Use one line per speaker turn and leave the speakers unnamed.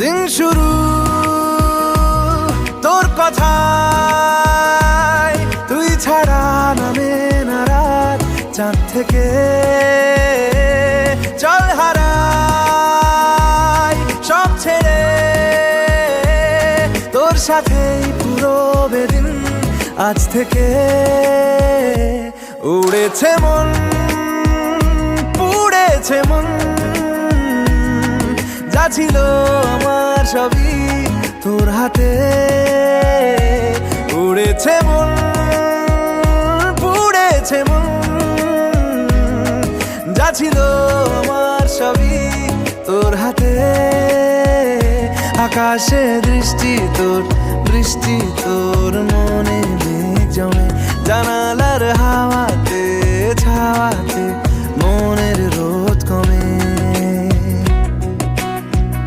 দিন শুরু, তোর কথা তুই ছাড়া নামে না রাত চাঁদ থেকে চল হারাই সব ছেড়ে। তোর সাথেই পুরো বেদিন আজ থেকে উড়েছে মন, পুড়েছে মন। ছিল আমার সবই তোর হাতে। উড়েছে মন, পুড়েছে মন। যা ছিল আমার সবই তোর হাতে। আকাশে দৃষ্টি তোর, বৃষ্টি তোর মনে জমে। জানালার হাওয়া